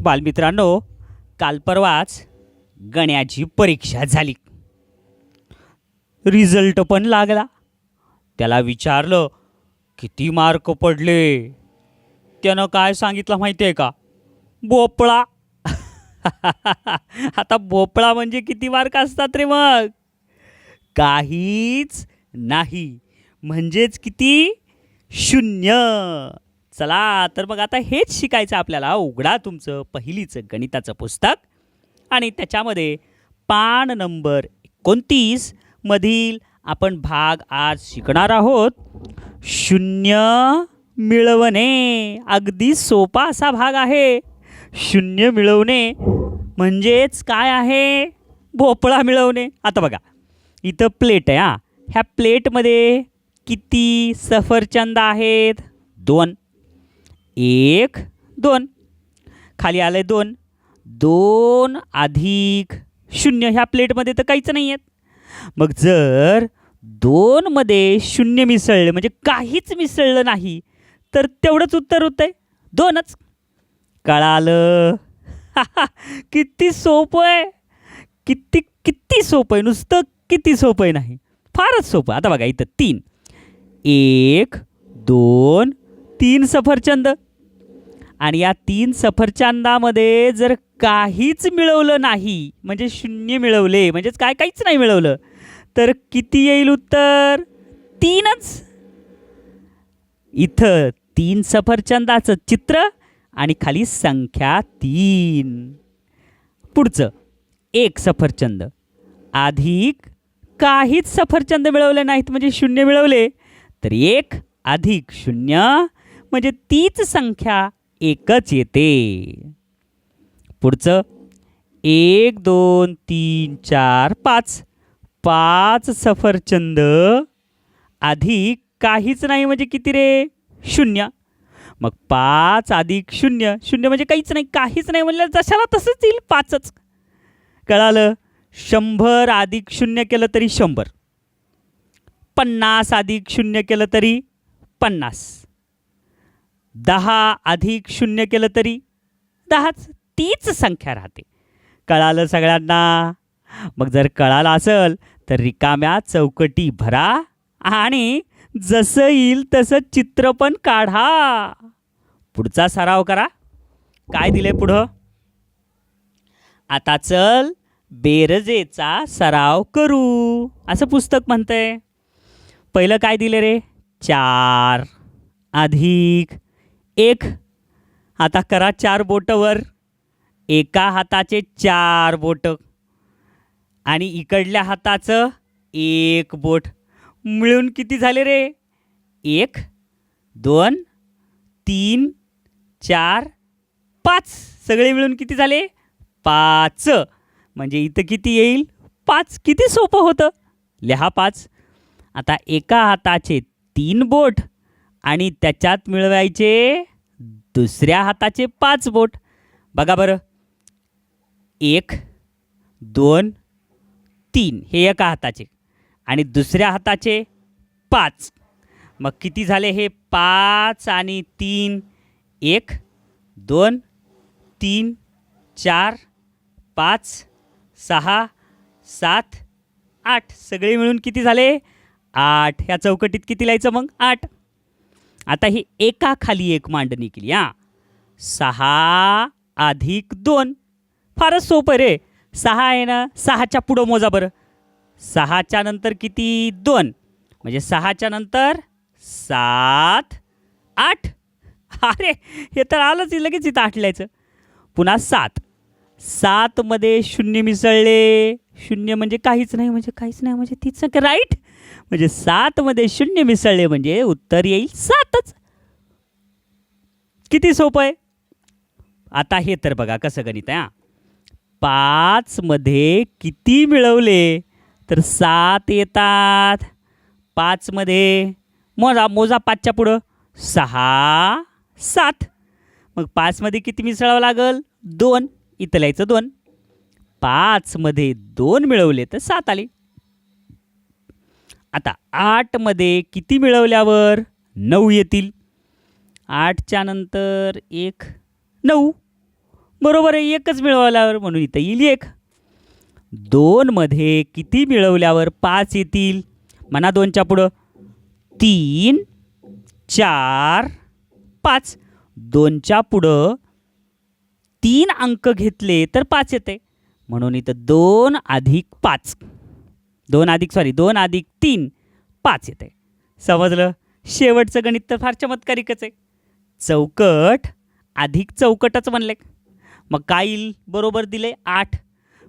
बालमित्रांनो काल परवाच गण्याची परीक्षा झाली. रिझल्ट पण लागला. त्याला विचारलं किती मार्क पडले? त्यानं काय सांगितलं माहिती आहे का? भोपळा. आता भोपळा म्हणजे किती मार्क असतात रे मग? काहीच नाही. म्हणजेच किती? शून्य. चला तर मग आता हेच शिकायचं आपल्याला. उघडा तुमचं पहिलीचं गणिताचं पुस्तक आणि त्याच्यामध्ये पान नंबर एकोणतीस मधील आपण भाग आज शिकणार आहोत. शून्य मिळवणे. अगदी सोपा असा भाग आहे. शून्य मिळवणे म्हणजेच काय आहे? भोपळा मिळवणे. आता बघा इथं प्लेट आहे हा. ह्या प्लेटमध्ये किती सफरचंद आहेत? दोन. एक दोन. खाली आलं आहे दोन. दोन अधिक शून्य. ह्या प्लेटमध्ये तर काहीच नाही आहेत. मग जर दोनमध्ये शून्य मिसळले म्हणजे काहीच मिसळलं नाही तर तेवढंच उत्तर होतं आहे दोनच. कळालं? किती सोपं आहे. किती किती सोपं आहे. नुसतं किती सोपं आहे नाही. फारच सोपं आता बघा इथं तीन. एक दोन तीन सफरचंद. आणि या तीन सफरचंदामध्ये जर काहीच मिळवलं नाही म्हणजे शून्य मिळवले म्हणजेच काय काहीच नाही मिळवलं तर किती येईल उत्तर? तीनच. इथं तीन सफरचंदाचं चित्र आणि खाली संख्या तीन. पुढचं एक सफरचंद. अधिक काहीच सफरचंद मिळवले नाहीत म्हणजे शून्य मिळवले तर एक अधिक शून्य म्हणजे तीच संख्या एकच येते. पुढचं एक दोन तीन चार पाच. पाच सफरचंद अधिक काहीच नाही म्हणजे किती रे? शून्य. मग पाच अधिक शून्य शून्य म्हणजे काहीच नाही काहीच नाही म्हणलं जशाला तसंच येईल पाचच. कळालं? शंभर अधिक शून्य केलं तरी शंभर. पन्नास अधिक शून्य केलं तरी पन्नास. दहा अधिक शून्य केलं तरी दहाच तीच संख्या राहते. कळालं सगळ्यांना? मग जर कळालं असेल तर रिकाम्या चौकटी भरा आणि जसं येईल तसं चित्र पण काढा. पुढचा सराव करा. काय दिले पुढं? आता चल बेरजेचा सराव करू. असं पुस्तक म्हणतंय. पहिलं काय दिले रे? चार अधिक एक. आता करा चार बोटं वर. एका हाताचे चार बोटं. आणि इकडल्या हाताचं एक बोट. मिळून किती झाले रे? एक दोन तीन चार पाच. सगळे मिळून किती झाले? पाच. म्हणजे इथं किती येईल? पाच. किती सोपं होतं? लिहा पाच. आता एका हाताचे तीन बोट आणि त्याच्यात मिळवायचे दुसऱ्या हाताचे पाच बोट. बघा बरं. एक दोन तीन. हे एका हाताचे. आणि दुसऱ्या हाताचे पाच. मग किती झाले हे? पाच आणि तीन. एक दोन तीन चार पाच सहा सात आठ. सगळे मिळून किती झाले? आठ. ह्या चौकटीत किती लिहायचं मग? आठ. आता ही एका खाली एक मांडणी केली हां. सहा अधिक दोन. फारच सोपं रे. सहा आहे ना सहाच्या पुढं मोजा बरं. सहाच्या नंतर किती? दोन. म्हणजे सहाच्या नंतर सात आठ. अरे हे तर आलंच लगेच इथं आठल्याचं. पुन्हा सात. सातमध्ये शून्य मिसळले. शून्य म्हणजे काहीच नाही म्हणजे काहीच नाही म्हणजे तीच राईट म्हणजे सातमध्ये शून्य मिसळले म्हणजे उत्तर येईल सातच. किती सोपं आहे? आता हे तर बघा कसं गणित आहे हां. पाचमध्ये किती मिळवले? तर सात येतात. पाचमध्ये मोजा मोजा पाचच्या पुढं. सहा सात. मग पाचमध्ये किती मिसळावं लागल? दोन. इथं लिहायचं दोन. पाचमध्ये दोन मिळवले तर सात आले. आता आठमध्ये किती मिळवल्यावर नऊ येतील? आठच्या नंतर एक नऊ. बरोबर आहे एकच मिळवल्यावर म्हणून इथं येईल एक. दोनमध्ये किती मिळवल्यावर पाच येतील? म्हणा दोनच्या पुढं. तीन चार पाच. दोनच्या पुढं तीन अंक घेतले तर पाच येते. म्हणून इथं दोन अधिक पाच. दोन अधिक सॉरी दोन अधिक तीन पाच येते. समजलं? शेवटचं गणित तर फार चमत्कारिकच आहे. चौकट अधिक चौकटच म्हणले मग काय येईल? बरोबर दिले आठ.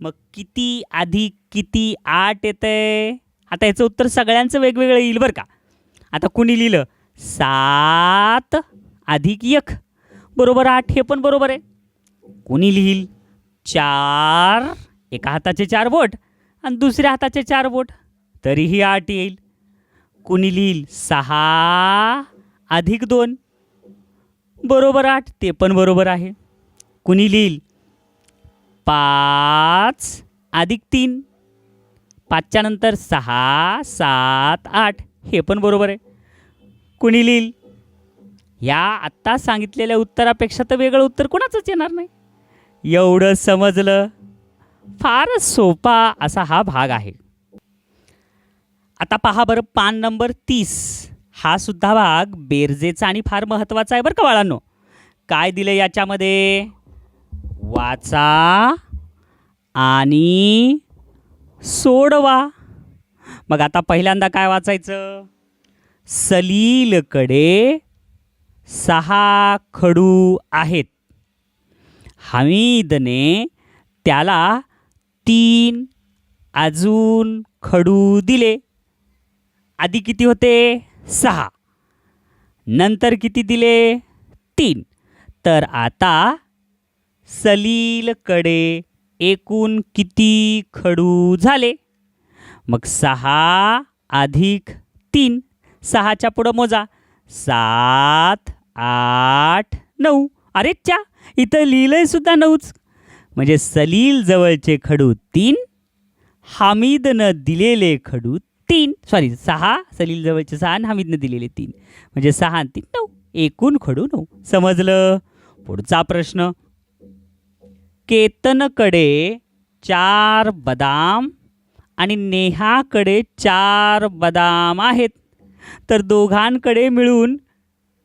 मग किती अधिक किती आठ येते? आता याचं उत्तर सगळ्यांचं वेगवेगळं येईल बरं का. आता कुणी लिहिलं? सात अधिक एक. बरोबर आठ हे पण बरोबर आहे. कुणी लिहिल? चार. एका हाताचे चार बोट आणि दुसऱ्या हाताचे चार बोट. तरीही आठ येईल. कुणी लिहिल? सहा अधिक दोन. बरोबर आठ ते पण बरोबर आहे. कुणी लिहिल? पाच अधिक तीन. पाचच्या नंतर सहा सात आठ. हे पण बरोबर आहे. कुणी लिहिल? या आत्ता सांगितलेल्या उत्तरापेक्षा तर वेगळं उत्तर कोणाचंच येणार नाही. एवढं समजलं. फारच सोपा असा हा भाग आहे. आता पहा बरं पान नंबर तीस. हा सुद्धा भाग बेरजेचा आणि फार महत्त्वाचा आहे बरं का बाळांनो. काय दिलं याच्यामध्ये? वाचा आणि सोडवा. मग आता पहिल्यांदा काय वाचायचं? सलीलकडे सहा खडू आहेत. हमीदने त्याला तीन अजून खडू दिले. आधी किती होते? सहा. नंतर किती दिले? तीन. तर आता सलीलकडे एकूण किती खडू झाले? मग सहा अधिक तीन. सहाच्या पुढं मोजा. सात आठ नऊ. अरे च्या! इथं लिहिलंय सुद्धा नऊच. म्हणजे सलील जवळचे खडू तीन हामिदनं दिलेले खडू तीन. सॉरी सहा सलील जवळचे सहा आणि हामिदनं दिलेले तीन. म्हणजे सहा आणि तीन. नऊ. एकूण खडू नऊ. समजलं? पुढचा प्रश्न. केतनकडे चार बदाम आणि नेहाकडे चार बदाम आहेत. तर दोघांकडे मिळून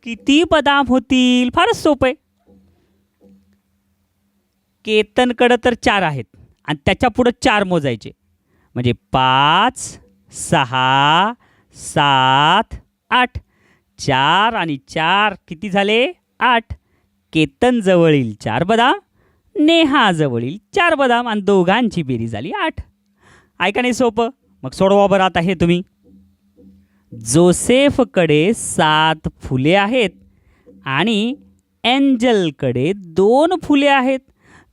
किती बदाम होतील? फारच सोपं आहे. केतनकडं तर चार आहेत. आणि त्याच्या पुढं चार मोजायचे. म्हणजे पाच सहा सात आठ. चार आणि चार किती झाले? आठ. केतनजवळील चार बदाम नेहाजवळील चार बदाम आणि दोघांची बेरी झाली आठ. ऐका नाही सोपं? मग सोडवा बरं आता हे तुम्ही. जोसेफकडे सात फुले आहेत आणि एंजलकडे दोन फुले आहेत.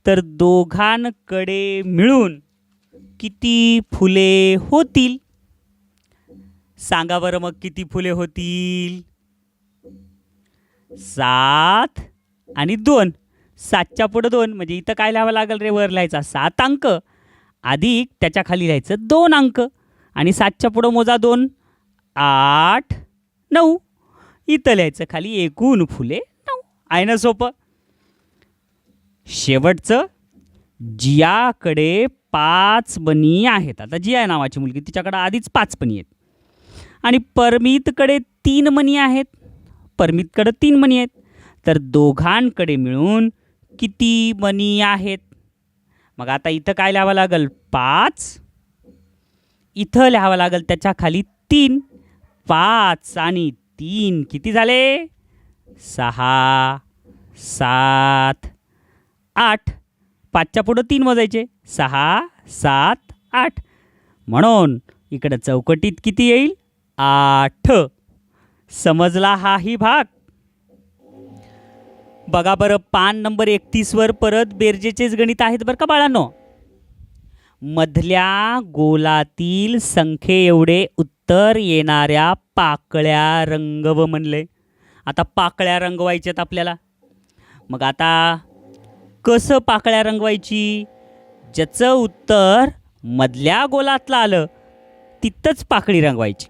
तर दोघांकडे मिळून किती फुले होतील? सांगा बरं मग किती फुले होतील? सात आणि दोन. सातच्या पुढं दोन. म्हणजे इथं काय लिहावं लागेल रे? वर लिहायचा. सात अंक. अधिक त्याच्याखाली लिहायचं दोन अंक. आणि सातच्या पुढं मोजा दोन. आठ नऊ. इथं लिहायचं खाली एकूण फुले नऊ. आहे ना सोपं? शेवटचं जियाकडे पाच बनी आहेत. आता जिया नावाची मुलगी तिच्याकडे आधीच पाच बनी आहेत. आणि परमितकडे तीन मणी आहेत. परमितकडे तीन मणी आहेत. तर दोघांकडे मिळून किती मणी आहेत? मग आता इथं काय लिहावं लागेल? पाच. इथं लिहावं लागेल त्याच्याखाली तीन. पाच आणि तीन किती झाले? सहा सात आठ. पाचच्या पुढं तीन मोजायचे सहा सात आठ. म्हणून इकडं चौकटीत किती येईल? आठ. समजला हाही भाग. बघा बरं पान नंबर एकतीसवर परत बेरजेचेच गणित आहेत बरं का बाळांनो? मधल्या गोलातील संख्ये एवढे उत्तर येणाऱ्या पाकळ्या रंगव म्हणले. आता पाकळ्या रंगवायच्यात आपल्याला. मग आता कसं पाकळ्या रंगवायची? ज्याचं उत्तर मधल्या गोलातलं आलं तिथंच पाकळी रंगवायची.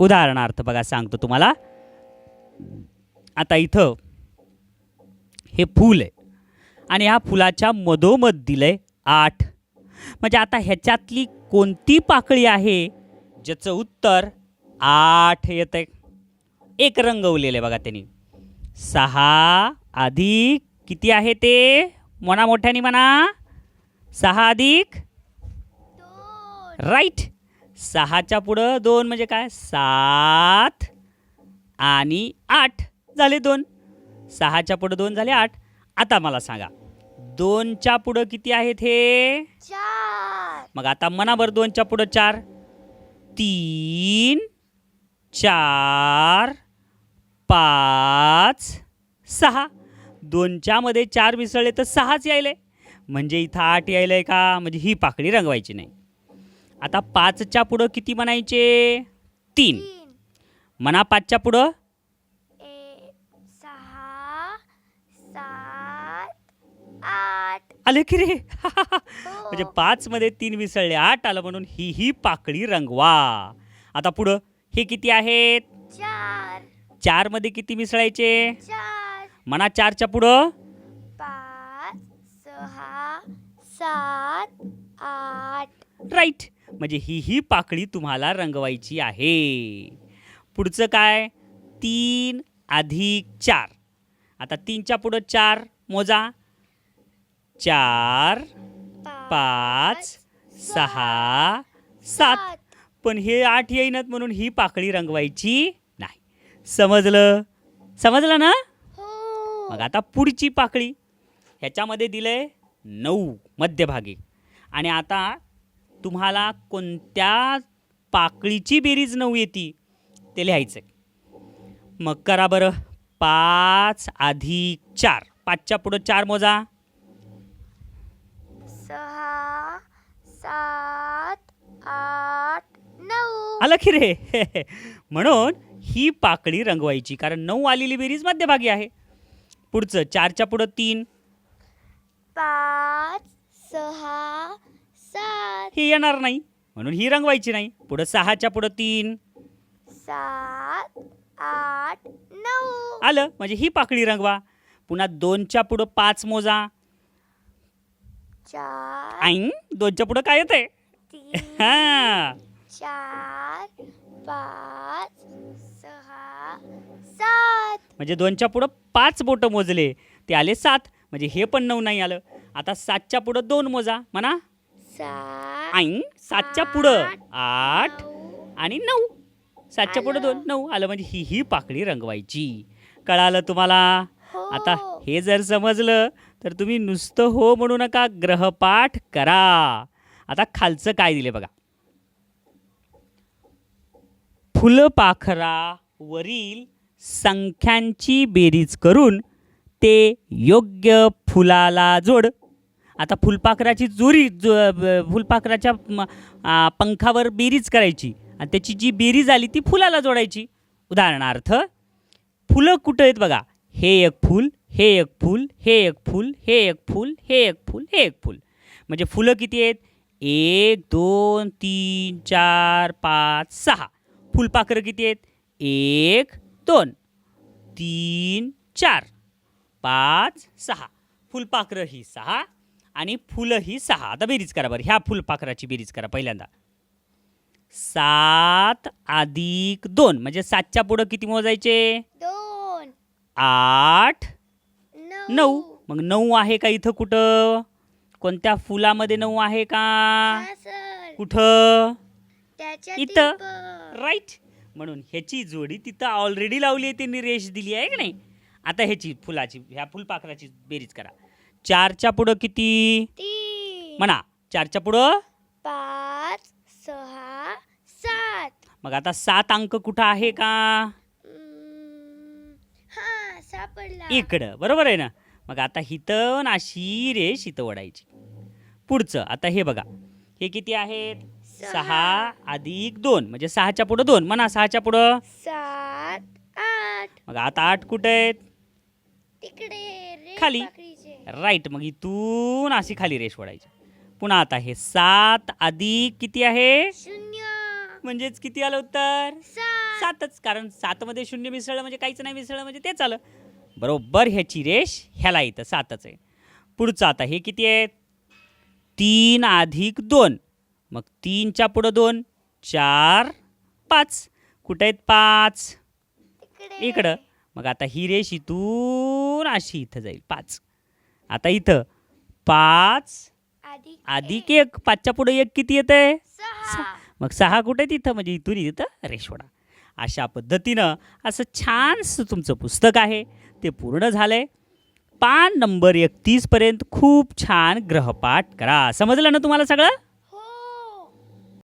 उदाहरणार्थ बघा सांगतो तुम्हाला. आता इथं हे फूल आहे आणि ह्या फुलाच्या मधोमध आहे आठ. म्हणजे आता ह्याच्यातली कोणती पाकळी आहे ज्याचं उत्तर आठ येतं आहे एक रंगवलेलं आहे बघा त्यांनी. सहा अधिक किती आहे ते? म्हणा मोठ्याने म्हणा. सहा अधिक. दोन राईट. सहाच्या पुढं दोन म्हणजे काय? सात आणि आठ झाले दोन. सहाच्या पुढं दोन झाले आठ. आता मला सांगा दोनच्या पुढं किती आहेत हे? चार. मग आता मनाभर दोनच्या पुढं चार. तीन चार पाच सहा. दोनच्या मध्ये चार मिसळले तर सहाच यायले. म्हणजे इथं आठ यायलंय का? म्हणजे ही पाकळी रंगवायची नाही. आता पाचच्या पुढं किती म्हणायचे? तीन. तीन म्हणा पाचच्या पुढं. एक सहा सात आठ. आले की रे? हो. म्हणजे पाच मध्ये तीन मिसळले आठ आलं म्हणून ही ही पाकळी रंगवा. आता पुढं. हे किती आहेत? चार. चारमध्ये किती मिसळायचे? म्हणा चारच्या पुढं. पाच सहा सात आठ. राईट म्हणजे ही ही पाकळी तुम्हाला रंगवायची आहे. पुढचं काय? तीन अधिक चार. आता तीनच्या पुढं चार मोजा. चार पाच सहा सात. पण हे आठ येईनात म्हणून ही पाकळी रंगवायची नाही. समजलं? समजलं ना? मग आता पुढची पाकळी. ह्याच्यामध्ये दिलंय नऊ मध्यभागी. आणि आता तुम्हाला कोणत्या पाकळीची बेरीज नऊ येते ते लिहायचं मग करा बरं. पाच अधिक चार. पाचच्या पुढं चार मोजा. सहा सात आठ नऊ. आलं की रे? म्हणून ही पाकळी रंगवायची कारण नऊ आलेली बेरीज मध्यभागी आहे. पुढचं चारच्या पुढं तीन. पाच सहा सात. ही येणार नाही म्हणून ही रंगवायची नाही. पुढं सहाच्या पुढं तीन. सात आठ नऊ. आलं म्हणजे ही पाकळी रंगवा. पुन्हा दोनच्या पुढं पाच मोजा. चार. ऐन दोनच्या पुढं काय तीन. हा. चार पाच सहा सात. म्हणजे दोनच्या पुढं पाच बोटं मोजले ते आले सात. म्हणजे हे पण नऊ नाही आलं. आता सातच्या पुढं दोन मोजा. म्हणा. सात ऐन सातच्या पुढं आठ आणि नऊ. सातच्या पुढं दोन नऊ आलं. म्हणजे ही ही पाकळी रंगवायची. कळालं तुम्हाला? हो. आता हे जर समजलं तर तुम्ही नुसतं हो म्हणू नका. ग्रहपाठ करा. आता खालचं काय दिले बघा. फुलपाखरावरील संख्यांची बेरीज करून ते योग्य फुलाला जोड. आता फुलपाखराची जोरी जो फुलपाखराच्या म- पंखावर बेरीज करायची आणि त्याची जी बेरीज आली ती फुलाला जोडायची. उदाहरणार्थ फुलं कुठं आहेत बघा? हे एक फूल हे एक फूल हे एक फूल हे एक फूल हे एक फूल हे एक फूल. म्हणजे फुलं किती आहेत? एक दोन तीन चार पाच सहा. फुलपाखरं किती आहेत? एक दोन तीन चार पाच सहा. फुलपाखरं ही सहा आणि फुलं ही सहा. आता बेरीज करा बरं. ह्या फुलपाखराची बेरीज करा पहिल्यांदा. सात अधिक दोन. म्हणजे सातच्या पुढं किती मोजायचे? दोन. आठ. नऊ. मग नऊ आहे का इथं कुठं? कोणत्या फुलामध्ये नऊ आहे का? कुठं? इथं. राईट. म्हणून ह्याची जोडी तिथं ऑलरेडी लावली आहे त्यांनी रेष दिली आहे की नाही? आता ह्याची फुलाची ह्या फुलपाखराची बेरीज करा. चारच्या पुढं किती? तीन. म्हणा चारच्या पुढं? पाच सहा सात. मग आता सात अंक कुठं आहे का? हम्म, हा सापडला. इकडं बरोबर आहे ना? मग आता हिथं अशी रेष इथं ओढायची. पुढचं आता हे बघा. हे किती आहेत? सहा अधिक दोन म्हणजे सहाच्या पुढं दोन. म्हणा सहाच्या पुढं. सात आठ. मग आता आठ कुठं आहेत? तिकडे रे खाली. पाकळीचे. राईट मग इथून अशी खाली रेष ओढायची. पुन्हा आता हे सात अधिक किती आहे? शून्य. म्हणजेच किती आलं उत्तर? सात. सातच. कारण सातमध्ये शून्य मिसळलं म्हणजे काहीच नाही मिसळलं म्हणजे तेच आलं. बरोबर ह्याची रेष ह्याला इथं सातच आहे. पुढचं आता हे किती आहेत? तीन अधिक दोन. मग तीनच्या पुढं दोन चार पाच. कुठे आहेत पाच? इकडं. मग आता ही रेष इथून अशी इथं जाईल. पाच. आता इथं. पाच. अधिक एक. पाचच्या पुढे एक किती येतंय? सहा. मग सहा कुठे तिथं म्हणजे इथून इथं रेशवडा. अशा पद्धतीनं असं छानसं तुमचं पुस्तक आहे. ते पूर्ण झालंय. पान नंबर एकतीसपर्यंत खूप छान ग्रहपाठ करा. समजलं ना तुम्हाला सगळं?